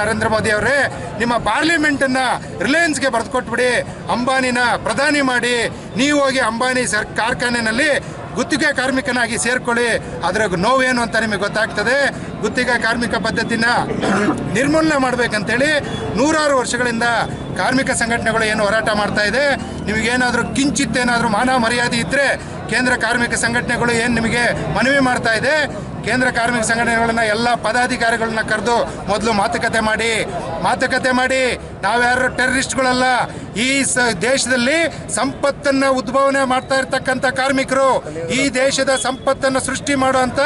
ನರೇಂದ್ರ ಮೋದಿ ಅವರೇ, ನಿಮ್ಮ ಪಾರ್ಲಿಮೆಂಟನ್ನು ರಿಲಯನ್ಸ್ಗೆ ಬರೆದುಕೊಟ್ಬಿಡಿ, ಅಂಬಾನಿನ ಪ್ರಧಾನಿ ಮಾಡಿ, ನೀವು ಹೋಗಿ ಅಂಬಾನಿ ಸರ್ ಕಾರ್ಖಾನೆಯಲ್ಲಿ ಗುತ್ತಿಗೆ ಕಾರ್ಮಿಕನಾಗಿ ಸೇರ್ಕೊಳ್ಳಿ ಅದರ ನೋವೇನು ಅಂತ ನಿಮಗೆ ಗೊತ್ತಾಗ್ತದೆ. ಗುತ್ತಿಗೆ ಕಾರ್ಮಿಕ ಪದ್ಧತಿನ ನಿರ್ಮೂಲನೆ ಮಾಡಬೇಕಂತೇಳಿ ನೂರಾರು ವರ್ಷಗಳಿಂದ ಕಾರ್ಮಿಕ ಸಂಘಟನೆಗಳು ಏನು ಹೋರಾಟ ಮಾಡ್ತಾ ಇದೆ. ನಿಮಗೇನಾದರೂ ಕಿಂಚಿತ್ತೇನಾದರೂ ಮಾನ ಮರ್ಯಾದೆ ಇದ್ದರೆ ಕೇಂದ್ರ ಕಾರ್ಮಿಕ ಸಂಘಟನೆಗಳು ಏನು ನಿಮಗೆ ಮನವಿ ಮಾಡ್ತಾ ಇದೆ? ಕೇಂದ್ರ ಕಾರ್ಮಿಕ ಸಂಘಟನೆಗಳನ್ನ ಎಲ್ಲ ಪದಾಧಿಕಾರಿಗಳನ್ನ ಕರೆದು ಮೊದಲು ಮಾತುಕತೆ ಮಾಡಿ ಮಾತುಕತೆ ಮಾಡಿ ನಾವ್ಯಾರು ಟೆರರಿಸ್ಟ್ಗಳಲ್ಲ, ಈ ಸ, ದೇಶದಲ್ಲಿ ಸಂಪತ್ತನ್ನು ಉದ್ಭವನೆ ಮಾಡ್ತಾ ಇರ್ತಕ್ಕಂಥ ಕಾರ್ಮಿಕರು, ಈ ದೇಶದ ಸಂಪತ್ತನ್ನು ಸೃಷ್ಟಿ ಮಾಡುವಂಥ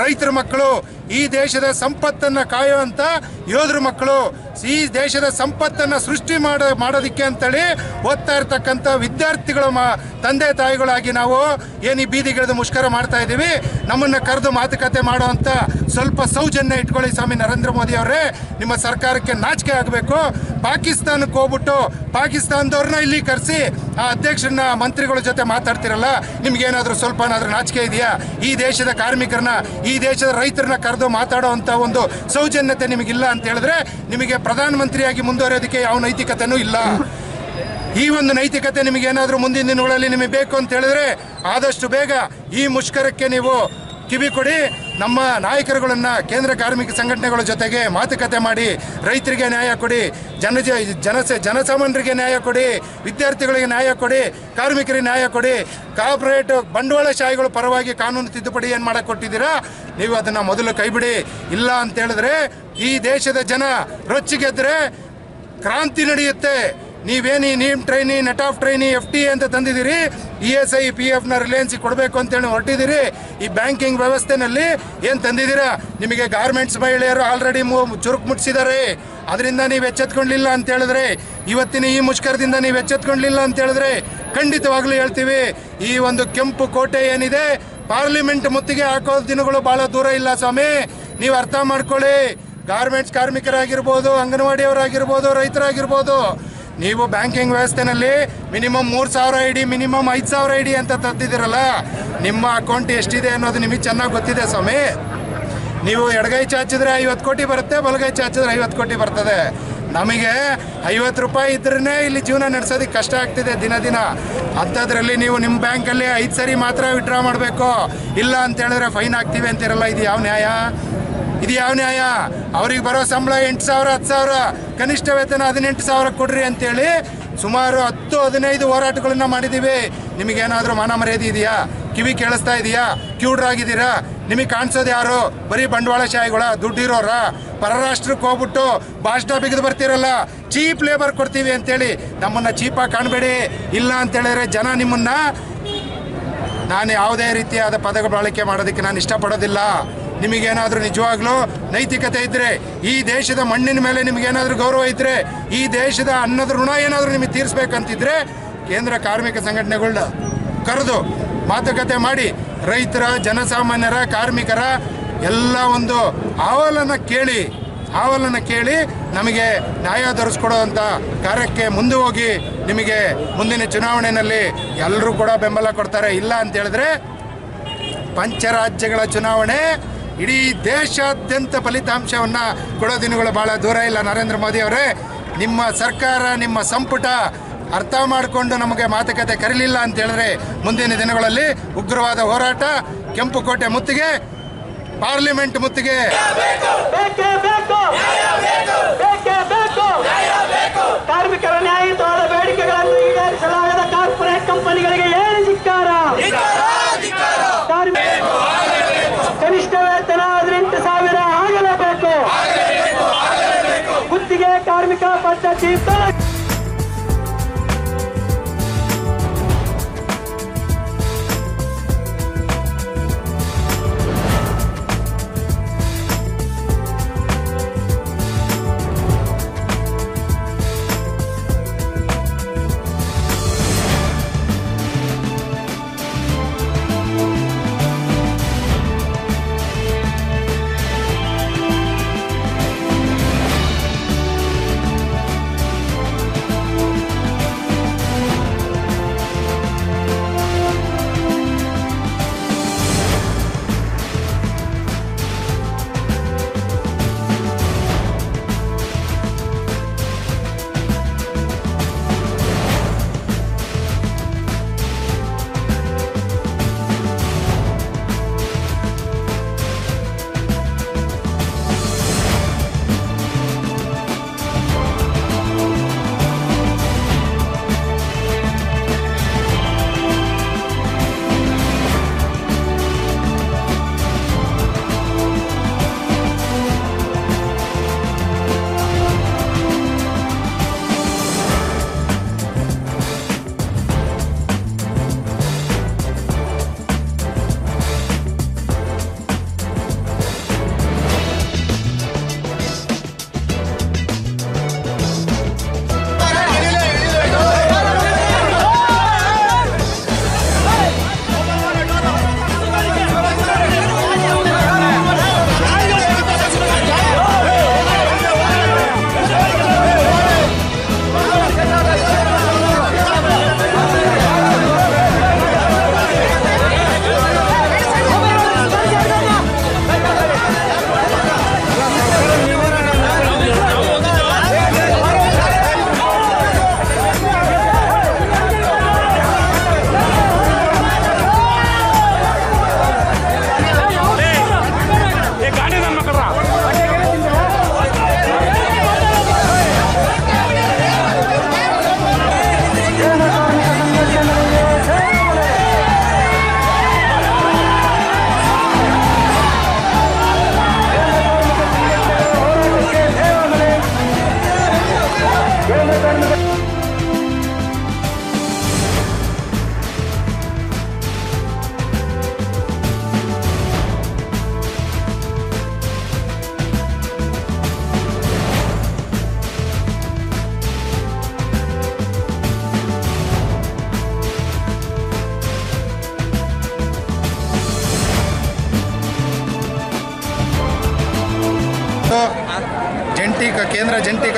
ರೈತರ ಮಕ್ಕಳು, ಈ ದೇಶದ ಸಂಪತ್ತನ್ನು ಕಾಯುವಂಥ ಯೋಧರ ಮಕ್ಕಳು, ಈ ದೇಶದ ಸಂಪತ್ತನ್ನು ಸೃಷ್ಟಿ ಮಾಡ, ಮಾಡೋದಿಕ್ಕೆ ಅಂತೇಳಿ ಓದ್ತಾ ಇರ್ತಕ್ಕಂಥ ವಿದ್ಯಾರ್ಥಿಗಳ ಮ, ತಂದೆ ತಾಯಿಗಳಾಗಿ ನಾವು ಏನು ಈ ಬೀದಿಗಿಳಿದು ಮುಷ್ಕರ ಮಾಡ್ತಾ ಇದ್ದೀವಿ, ನಮ್ಮನ್ನು ಕರೆದು ಮಾತುಕತೆ ಮಾಡುವಂಥ ಸ್ವಲ್ಪ ಸೌಜನ್ಯ ಇಟ್ಕೊಳ್ಳಿ ಸ್ವಾಮಿ ನರೇಂದ್ರ ಮೋದಿ ಅವರೇ, ನಿಮ್ಮ ಸರ್ಕಾರಕ್ಕೆ ನಾಚಿಕೆ ಆಗಬೇಕು ಪಾಕಿಸ್ತಾನಕ್ಕೆ ಹೋಗ್ಬಿಟ್ಟು ಪಾಕಿಸ್ತಾನದವ್ರನ್ನ ಇಲ್ಲಿ ಕರೆಸಿ ಆ ಅಧ್ಯಕ್ಷರನ್ನ ಮಂತ್ರಿಗಳ ಜೊತೆ ಮಾತಾಡ್ತಿರಲ್ಲ ನಿಮ್ಗೇನಾದ್ರೂ ಸ್ವಲ್ಪನಾದರೂ ನಾಚಿಕೆ ಇದೆಯಾ? ಈ ದೇಶದ ಕಾರ್ಮಿಕರನ್ನ, ಈ ದೇಶದ ರೈತರನ್ನ ಕರೆದು ಮಾತಾಡೋ ಅಂತ ಒಂದು ಸೌಜನ್ಯತೆ ನಿಮಗಿಲ್ಲ ಅಂತ ಹೇಳಿದ್ರೆ ನಿಮಗೆ ಪ್ರಧಾನಮಂತ್ರಿಯಾಗಿ ಮುಂದುವರಿಯೋದಕ್ಕೆ ಯಾವ ನೈತಿಕತೆನೂ ಇಲ್ಲ. ಈ ಒಂದು ನೈತಿಕತೆ ನಿಮಗೆ ಏನಾದರೂ ಮುಂದಿನ ದಿನಗಳಲ್ಲಿ ನಿಮಗೆ ಬೇಕು ಅಂತ ಹೇಳಿದ್ರೆ ಆದಷ್ಟು ಬೇಗ ಈ ಮುಷ್ಕರಕ್ಕೆ ನೀವು ಕಿವಿ ಕೊಡಿ. ನಮ್ಮ ನಾಯಕರುಗಳನ್ನು ಕೇಂದ್ರ ಕಾರ್ಮಿಕ ಸಂಘಟನೆಗಳ ಜೊತೆಗೆ ಮಾತುಕತೆ ಮಾಡಿ ರೈತರಿಗೆ ನ್ಯಾಯ ಕೊಡಿ, ಜನ ಜನಸ ಜನಸಾಮಾನ್ಯರಿಗೆ ನ್ಯಾಯ ಕೊಡಿ, ವಿದ್ಯಾರ್ಥಿಗಳಿಗೆ ನ್ಯಾಯ ಕೊಡಿ, ಕಾರ್ಮಿಕರಿಗೆ ನ್ಯಾಯ ಕೊಡಿ, ಕಾರ್ಪೊರೇಟ್ ಬಂಡವಾಳಶಾಹಿಗಳ ಪರವಾಗಿ ಕಾನೂನು ತಿದ್ದುಪಡಿ ಏನು ಮಾಡಕ್ಕೆ ಕೊಟ್ಟಿದ್ದೀರಾ ನೀವು ಅದನ್ನು ಮೊದಲು ಕೈಬಿಡಿ. ಇಲ್ಲ ಅಂತ ಹೇಳಿದ್ರೆ ಈ ದೇಶದ ಜನ ರೊಚ್ಚಿಗೆದ್ರೆ ಕ್ರಾಂತಿ ನಡೆಯುತ್ತೆ. ನೀವೇನು NEEM trainee, net of trainee, F T ಅಂತ ತಂದಿದ್ದೀರಿ, ಇ ಎಸ್ ಐ, ಪಿ ಎಫ್ನ ರಿಲಯನ್ಸ್ ಕೊಡಬೇಕು ಅಂತೇಳಿ ಹೊರಟಿದ್ದೀರಿ. ಈ ಬ್ಯಾಂಕಿಂಗ್ ವ್ಯವಸ್ಥೆನಲ್ಲಿ ಏನು ತಂದಿದ್ದೀರಾ? ನಿಮಗೆ ಗಾರ್ಮೆಂಟ್ಸ್ ಮಹಿಳೆಯರು ಆಲ್ರೆಡಿ ಚುರುಕು ಮುಟ್ಟಿಸಿದ್ದಾರೆ ಅದರಿಂದ ನೀವು ಎಚ್ಚೆತ್ಕೊಳ್ಳಿಲ್ಲ ಅಂತ ಹೇಳಿದ್ರೆ, ಇವತ್ತಿನ ಈ ಮುಷ್ಕರದಿಂದ ನೀವು ಎಚ್ಚೆತ್ಕೊಳ್ಳಿಲ್ಲ ಅಂತ ಹೇಳಿದ್ರೆ ಖಂಡಿತವಾಗ್ಲೂ ಹೇಳ್ತೀವಿ, ಈ ಒಂದು ಕೆಂಪು ಕೋಟೆ ಏನಿದೆ, ಪಾರ್ಲಿಮೆಂಟ್ ಮುತ್ತಿಗೆ ಹಾಕೋ ದಿನಗಳು ಬಹಳ ದೂರ ಇಲ್ಲ ಸ್ವಾಮಿ. ನೀವು ಅರ್ಥ ಮಾಡ್ಕೊಳ್ಳಿ, ಗಾರ್ಮೆಂಟ್ಸ್ ಕಾರ್ಮಿಕರಾಗಿರ್ಬೋದು, ಅಂಗನವಾಡಿಯವರಾಗಿರ್ಬೋದು, ರೈತರಾಗಿರ್ಬೋದು ನೀವು ಬ್ಯಾಂಕಿಂಗ್ ವ್ಯವಸ್ಥೆನಲ್ಲಿ ಮಿನಿಮಮ್ ಮೂರು ಸಾವಿರ ಐ ಡಿ ಮಿನಿಮಮ್ ಐದು ಸಾವಿರ ಐ ಡಿ ಅಂತ ತಂದಿದ್ದೀರಲ್ಲ ನಿಮ್ಮ ಅಕೌಂಟ್ ಎಷ್ಟಿದೆ ಅನ್ನೋದು ನಿಮಗೆ ಚೆನ್ನಾಗಿ ಗೊತ್ತಿದೆ ಸ್ವಾಮಿ. ನೀವು ಎಡಗೈ ಚಾಚಿದ್ರೆ ಐವತ್ತು ಕೋಟಿ ಬರುತ್ತೆ, ಬಲಗೈ ಚಾಚಿದ್ರೆ ಐವತ್ತು ಕೋಟಿ ಬರ್ತದೆ. ನಮಗೆ ಐವತ್ತು ರೂಪಾಯಿ ಇದ್ರೇ ಇಲ್ಲಿ ಜೀವನ ನಡೆಸೋದಕ್ಕೆ ಕಷ್ಟ ಆಗ್ತಿದೆ ದಿನ ದಿನ. ಅಂಥದ್ರಲ್ಲಿ ನೀವು ನಿಮ್ಮ ಬ್ಯಾಂಕಲ್ಲಿ ಐದು ಸರಿ ಮಾತ್ರ ವಿಡ್ರಾ ಮಾಡಬೇಕು. ಇಲ್ಲ ಅಂತ ಹೇಳಿದ್ರೆ ಫೈನ್ ಹಾಕ್ತೀವಿ ಅಂತಿರಲ್ಲ, ಇದು ಯಾವ ನ್ಯಾಯ? ಇದು ಯಾವ ನ್ಯಾಯ? ಅವ್ರಿಗೆ ಬರೋ ಸಂಬಳ ಎಂಟು ಸಾವಿರ, ಹತ್ತು ಸಾವಿರ, ಕನಿಷ್ಠ ವೇತನ ಹದಿನೆಂಟು ಸಾವಿರ ಕೊಡ್ರಿ ಅಂತೇಳಿ ಸುಮಾರು ಹತ್ತು, ಹದಿನೈದು ಹೋರಾಟಗಳನ್ನ ಮಾಡಿದ್ದೀವಿ ನಿಮಗೇನಾದರೂ ಮಾನ ಮರ್ಯಾದೆ ಇದೆಯಾ? ಕಿವಿ ಕೇಳಿಸ್ತಾ ಇದೆಯಾ? ಕ್ಯೂಡ್ರಾಗಿದ್ದೀರಾ ನಿಮಗೆ ಕಾಣಿಸೋದು ಯಾರು? ಬರೀ ಬಂಡವಾಳಶಾಹಿಗಳ ದುಡ್ಡಿರೋರ, ಪರರಾಷ್ಟ್ರಕ್ಕೆ ಹೋಗ್ಬಿಟ್ಟು ಭಾಷಣ ಬಿಗಿದು ಬರ್ತಿರಲ್ಲ? ಚೀಪ್ ಲೇಬರ್ ಕೊಡ್ತೀವಿ ಅಂತೇಳಿ ನಮ್ಮನ್ನ ಚೀಪಾಗಿ ಕಾಣಬೇಡಿ. ಇಲ್ಲ ಅಂತೇಳಿದ್ರೆ ಜನ ನಿಮ್ಮನ್ನ ನಾನು ಯಾವುದೇ ರೀತಿಯಾದ ಪದಗಳ ಬಳಕೆ ಮಾಡೋದಕ್ಕೆ ನಾನು ಇಷ್ಟಪಡೋದಿಲ್ಲ. ನಿಮಗೇನಾದರೂ ನಿಜವಾಗ್ಲೂ ನೈತಿಕತೆ ಇದ್ದರೆ ಈ ದೇಶದ ಮಣ್ಣಿನ ಮೇಲೆ ನಿಮಗೇನಾದರೂ ಗೌರವ ಇದ್ದರೆ ಈ ದೇಶದ ಅನ್ನದ ಋಣ ಏನಾದರೂ ನಿಮಗೆ ತೀರಿಸ್ಬೇಕಂತಿದ್ರೆ, ಕೇಂದ್ರ ಕಾರ್ಮಿಕ ಸಂಘಟನೆಗಳನ್ನ ಕರೆದು ಮಾತುಕತೆ ಮಾಡಿ, ರೈತರ, ಜನಸಾಮಾನ್ಯರ, ಕಾರ್ಮಿಕರ ಎಲ್ಲ ಒಂದು ಅಹವಾಲನ್ನು ಕೇಳಿ ಅಹವಾಲನ್ನು ಕೇಳಿ ನಮಗೆ ನ್ಯಾಯ ಧರಿಸ್ಕೊಡೋವಂಥ ಕಾರ್ಯಕ್ಕೆ ಮುಂದೆ ಹೋಗಿ ನಿಮಗೆ ಮುಂದಿನ ಚುನಾವಣೆಯಲ್ಲಿ ಎಲ್ಲರೂ ಕೂಡ ಬೆಂಬಲ ಕೊಡ್ತಾರೆ. ಇಲ್ಲ ಅಂತ ಹೇಳಿದ್ರೆ ಪಂಚರಾಜ್ಯಗಳ ಚುನಾವಣೆ ಇಡೀ ದೇಶಾದ್ಯಂತ ಫಲಿತಾಂಶವನ್ನ ಕೊಡೋ ದಿನಗಳು ಬಹಳ ದೂರ ಇಲ್ಲ. ನರೇಂದ್ರ ಮೋದಿ ಅವರೇ, ನಿಮ್ಮ ಸರ್ಕಾರ, ನಿಮ್ಮ ಸಂಪುಟ ಅರ್ಥ ಮಾಡಿಕೊಂಡು ನಮಗೆ ಮಾತುಕತೆ ಕರೀಲಿಲ್ಲ ಅಂತ ಹೇಳಿದ್ರೆ ಮುಂದಿನ ದಿನಗಳಲ್ಲಿ ಉಗ್ರವಾದ ಹೋರಾಟ, ಕೆಂಪು ಕೋಟೆ ಮುತ್ತಿಗೆ, ಪಾರ್ಲಿಮೆಂಟ್ ಮುತ್ತಿಗೆ. keep kita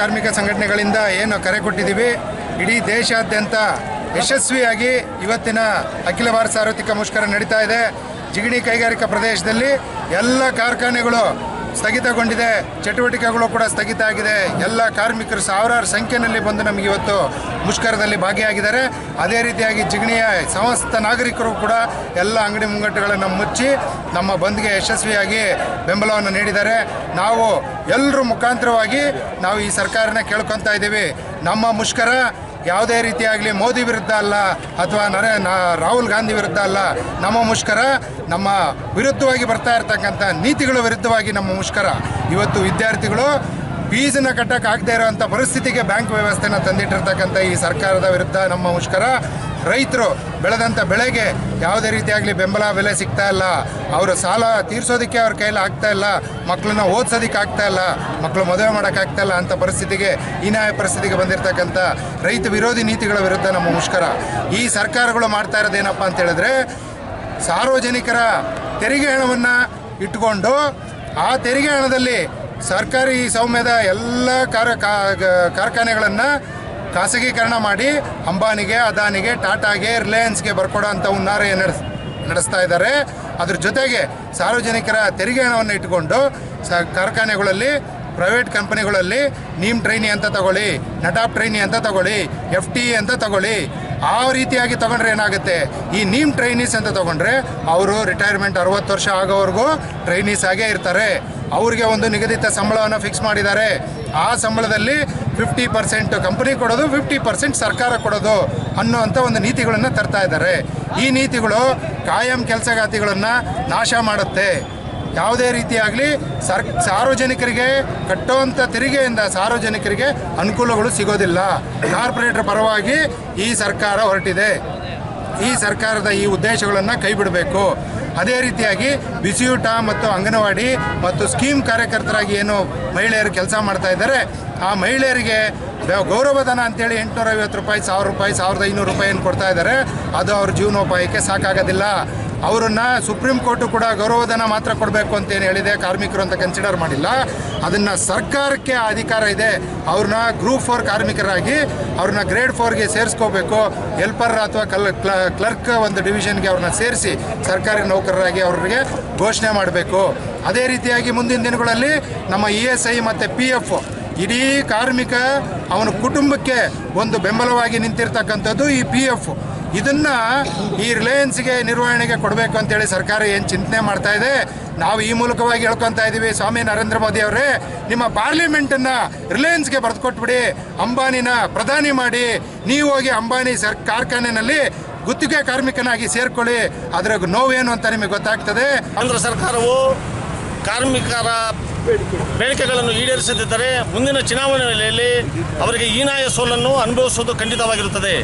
ಕಾರ್ಮಿಕ ಸಂಘಟನೆಗಳಿಂದ ಏನು ಕರೆ ಕೊಟ್ಟಿದ್ದೀವಿ? ಇಡೀ ದೇಶಾದ್ಯಂತ ಯಶಸ್ವಿಯಾಗಿ ಇವತ್ತಿನ ಅಖಿಲ ಭಾರತ ಸಾರ್ವತ್ರಿಕ ಮುಷ್ಕರ ನಡೀತಾ ಇದೆ. ಜಿಗಣಿ ಕೈಗಾರಿಕಾ ಪ್ರದೇಶದಲ್ಲಿ ಎಲ್ಲ ಕಾರ್ಖಾನೆಗಳು ಸ್ಥಗಿತಗೊಂಡಿದೆ. ಚಟುವಟಿಕೆಗಳು ಕೂಡ ಸ್ಥಗಿತ ಆಗಿದೆ. ಎಲ್ಲ ಕಾರ್ಮಿಕರು ಸಾವಿರಾರು ಸಂಖ್ಯೆಯಲ್ಲಿ ಬಂದು ನಮಗೆ ಇವತ್ತು ಮುಷ್ಕರದಲ್ಲಿ ಭಾಗಿಯಾಗಿದ್ದಾರೆ. ಅದೇ ರೀತಿಯಾಗಿ ಜಿಗಣಿಯ ಸಮಸ್ತ ನಾಗರಿಕರು ಕೂಡ ಎಲ್ಲ ಅಂಗಡಿ ಮುಂಗಟ್ಟುಗಳನ್ನು ಮುಚ್ಚಿ ನಮ್ಮ ಬಂದ್ಗೆ ಯಶಸ್ವಿಯಾಗಿ ಬೆಂಬಲವನ್ನು ನೀಡಿದ್ದಾರೆ. ನಾವು ಎಲ್ಲರೂ ಮುಖಾಂತರವಾಗಿ ನಾವು ಈ ಸರ್ಕಾರನ ಕೇಳ್ಕೊತಾ ಇದ್ದೀವಿ. ನಮ್ಮ ಮುಷ್ಕರ ಯಾವುದೇ ರೀತಿಯಾಗಲಿ ಮೋದಿ ವಿರುದ್ಧ ಅಲ್ಲ ಅಥವಾ ನರ ರಾಹುಲ್ ಗಾಂಧಿ ವಿರುದ್ಧ ಅಲ್ಲ, ನಮ್ಮ ಮುಷ್ಕರ ನಮ್ಮ ವಿರುದ್ಧವಾಗಿ ಬರ್ತಾ ಇರತಕ್ಕಂಥ ನೀತಿಗಳ ವಿರುದ್ಧವಾಗಿ ನಮ್ಮ ಮುಷ್ಕರ. ಇವತ್ತು ವಿದ್ಯಾರ್ಥಿಗಳು ಫೀಸನ್ನ ಕಟ್ಟಕ್ಕೆ ಆಗದೇ ಇರೋವಂಥ ಪರಿಸ್ಥಿತಿಗೆ ಬ್ಯಾಂಕ್ ವ್ಯವಸ್ಥೆನ ತಂದಿಟ್ಟಿರ್ತಕ್ಕಂಥ ಈ ಸರ್ಕಾರದ ವಿರುದ್ಧ ನಮ್ಮ ಮುಷ್ಕರ. ರೈತರು ಬೆಳೆದಂಥ ಬೆಳೆಗೆ ಯಾವುದೇ ರೀತಿಯಾಗಲಿ ಬೆಂಬಲ ಬೆಲೆ ಸಿಗ್ತಾ ಇಲ್ಲ. ಅವರ ಸಾಲ ತೀರಿಸೋದಕ್ಕೆ ಅವ್ರ ಕೈಯಲ್ಲಿ ಆಗ್ತಾ ಇಲ್ಲ. ಮಕ್ಕಳನ್ನ ಓದಿಸೋದಕ್ಕೆ ಆಗ್ತಾ ಇಲ್ಲ. ಮಕ್ಕಳು ಮದುವೆ ಮಾಡೋಕ್ಕಾಗ್ತಾ ಇಲ್ಲ ಅಂತ ಪರಿಸ್ಥಿತಿಗೆ, ಹೀನಾಯ ಪರಿಸ್ಥಿತಿಗೆ ಬಂದಿರತಕ್ಕಂಥ ರೈತ ವಿರೋಧಿ ನೀತಿಗಳ ವಿರುದ್ಧ ನಮ್ಮ ಮುಷ್ಕರ. ಈ ಸರ್ಕಾರಗಳು ಮಾಡ್ತಾ ಇರೋದೇನಪ್ಪ ಅಂತ ಹೇಳಿದ್ರೆ, ಸಾರ್ವಜನಿಕರ ತೆರಿಗೆ ಹಣವನ್ನು ಇಟ್ಕೊಂಡು ಆ ತೆರಿಗೆ ಹಣದಲ್ಲಿ ಸರ್ಕಾರಿ ಸೌಮ್ಯದ ಎಲ್ಲ ಕಾರ ಕಾರ್ಖಾನೆಗಳನ್ನು ಖಾಸಗೀಕರಣ ಮಾಡಿ ಅಂಬಾನಿಗೆ, ಅದಾನಿಗೆ, ಟಾಟಾಗೆ, ರಿಲಯನ್ಸ್ಗೆ ಬರ್ಕೊಡೋ ಅಂಥ ಹುನ್ನಾರ ನಡೆಸ್, ನಡೆಸ್ತಾ ಇದ್ದಾರೆ. ಅದ್ರ ಜೊತೆಗೆ ಸಾರ್ವಜನಿಕರ ತೆರಿಗೆ ಹಣವನ್ನು ಇಟ್ಟುಕೊಂಡು ಸ ಕಾರ್ಖಾನೆಗಳಲ್ಲಿ, ಪ್ರೈವೇಟ್ ಕಂಪನಿಗಳಲ್ಲಿ ನೀಮ್ ಟ್ರೈನಿ ಅಂತ ತಗೊಳ್ಳಿ, ನಟಾಪ್ ಟ್ರೈನಿ ಅಂತ ತಗೊಳ್ಳಿ ಎಫ್ ಟಿ ಅಂತ ತಗೊಳ್ಳಿ, ಆ ರೀತಿಯಾಗಿ ತಗೊಂಡ್ರೆ ಏನಾಗುತ್ತೆ? ಈ ನೀಮ್ ಟ್ರೈನೀಸ್ ಅಂತ ತಗೊಂಡ್ರೆ ಅವರು ರಿಟೈರ್ಮೆಂಟ್ ಅರವತ್ತು ವರ್ಷ ಆಗೋವರೆಗೂ ಟ್ರೈನೀಸ್ ಆಗೇ ಇರ್ತಾರೆ. ಅವ್ರಿಗೆ ಒಂದು ನಿಗದಿತ ಸಂಬಳವನ್ನು ಫಿಕ್ಸ್ ಮಾಡಿದ್ದಾರೆ. ಆ ಸಂಬಳದಲ್ಲಿ ಫಿಫ್ಟಿ ಪರ್ಸೆಂಟ್ ಕಂಪನಿ ಕೊಡೋದು ಫಿಫ್ಟಿ ಪರ್ಸೆಂಟ್ ಸರ್ಕಾರ ಕೊಡೋದು ಅನ್ನೋವಂಥ ಒಂದು ನೀತಿಗಳನ್ನು ತರ್ತಾ ಇದ್ದಾರೆ. ಈ ನೀತಿಗಳು ಕಾಯಂ ಕೆಲಸಗಾತಿಗಳನ್ನು ನಾಶ ಮಾಡುತ್ತೆ. ಯಾವುದೇ ರೀತಿಯಾಗಲಿ ಸರ್, ಸಾರ್ವಜನಿಕರಿಗೆ ಕಟ್ಟುವಂಥ ತೆರಿಗೆಯಿಂದ ಸಾರ್ವಜನಿಕರಿಗೆ ಅನುಕೂಲಗಳು ಸಿಗೋದಿಲ್ಲ. ಕಾರ್ಪೊರೇಟರ್ ಪರವಾಗಿ ಈ ಸರ್ಕಾರ ಹೊರಟಿದೆ. ಈ ಸರ್ಕಾರದ ಈ ಉದ್ದೇಶಗಳನ್ನು ಕೈ ಬಿಡಬೇಕು ಅದೇ ರೀತಿಯಾಗಿ ಬಿಸಿಯೂಟ ಮತ್ತು ಅಂಗನವಾಡಿ ಮತ್ತು ಸ್ಕೀಮ್ ಕಾರ್ಯಕರ್ತರಾಗಿ ಏನು ಮಹಿಳೆಯರು ಕೆಲಸ ಮಾಡ್ತಾ ಇದ್ದಾರೆ, ಆ ಮಹಿಳೆಯರಿಗೆ ಗೌರವಧನ ಅಂತೇಳಿ ಎಂಟುನೂರ ಐವತ್ತು ರೂಪಾಯಿ, ಸಾವಿರ ರೂಪಾಯಿ, ಸಾವಿರದ ಐನೂರು ರೂಪಾಯಿಯನ್ನು ಕೊಡ್ತಾ ಇದ್ದಾರೆ. ಅದು ಅವ್ರ ಜೀವನೋಪಾಯಕ್ಕೆ ಸಾಕಾಗೋದಿಲ್ಲ. ಅವರನ್ನ ಸುಪ್ರೀಂ ಕೋರ್ಟು ಕೂಡ ಗೌರವಧನ ಮಾತ್ರ ಕೊಡಬೇಕು ಅಂತ ಏನು ಹೇಳಿದೆ, ಕಾರ್ಮಿಕರು ಅಂತ ಕನ್ಸಿಡರ್ ಮಾಡಿಲ್ಲ. ಅದನ್ನು ಸರ್ಕಾರಕ್ಕೆ ಅಧಿಕಾರ ಇದೆ, ಅವ್ರನ್ನ ಗ್ರೂಪ್ ಫೋರ್ ಕಾರ್ಮಿಕರಾಗಿ ಅವ್ರನ್ನ ಗ್ರೇಡ್ ಫೋರ್ಗೆ ಸೇರಿಸ್ಕೋಬೇಕು ಹೆಲ್ಪರ್ ಅಥವಾ ಕಲ್ ಕ್ಲರ್ಕ್ ಒಂದು ಡಿವಿಷನ್ಗೆ ಅವ್ರನ್ನ ಸೇರಿಸಿ ಸರ್ಕಾರಿ ನೌಕರರಾಗಿ ಅವ್ರಿಗೆ ಘೋಷಣೆ ಮಾಡಬೇಕು. ಅದೇ ರೀತಿಯಾಗಿ ಮುಂದಿನ ದಿನಗಳಲ್ಲಿ ನಮ್ಮ ಇ ಎಸ್ ಐ ಮತ್ತು ಪಿ ಎಫ್ ಇಡೀ ಕಾರ್ಮಿಕ ಅವನ ಕುಟುಂಬಕ್ಕೆ ಒಂದು ಬೆಂಬಲವಾಗಿ ನಿಂತಿರ್ತಕ್ಕಂಥದ್ದು ಈ ಪಿ ಎಫ್ ಇದನ್ನ ಈ ರಿಲಯನ್ಸ್ಗೆ ನಿರ್ವಹಣೆಗೆ ಕೊಡಬೇಕು ಅಂತೇಳಿ ಸರ್ಕಾರ ಏನು ಚಿಂತನೆ ಮಾಡ್ತಾ ಇದೆ? ನಾವು ಈ ಮೂಲಕವಾಗಿ ಹೇಳ್ಕೊತಾ ಇದ್ದೀವಿ ಸ್ವಾಮಿ ನರೇಂದ್ರ ಮೋದಿ ಅವರೇ, ನಿಮ್ಮ ಪಾರ್ಲಿಮೆಂಟನ್ನು ರಿಲಯನ್ಸ್ಗೆ ಬರೆದುಕೊಟ್ಬಿಡಿ ಅಂಬಾನಿನ ಪ್ರಧಾನಿ ಮಾಡಿ, ನೀವು ಹೋಗಿ ಅಂಬಾನಿ ಸರ್, ಕಾರ್ಖಾನೆನಲ್ಲಿ ಗುತ್ತಿಗೆ ಕಾರ್ಮಿಕನಾಗಿ ಸೇರ್ಕೊಳ್ಳಿ ಅದರ ನೋವೇನು ಅಂತ ನಿಮಗೆ ಗೊತ್ತಾಗ್ತದೆ. ಕೇಂದ್ರ ಸರ್ಕಾರವು ಕಾರ್ಮಿಕರ ಬೇಡಿಕೆಗಳನ್ನು ಈಡೇರಿಸದಿದ್ದರೆ ಮುಂದಿನ ಚುನಾವಣೆಯಲ್ಲಿ ಅವರಿಗೆ ಹೀನಾಯ ಸೋಲನ್ನು ಅನುಭವಿಸುವುದು ಖಂಡಿತವಾಗಿರುತ್ತದೆ.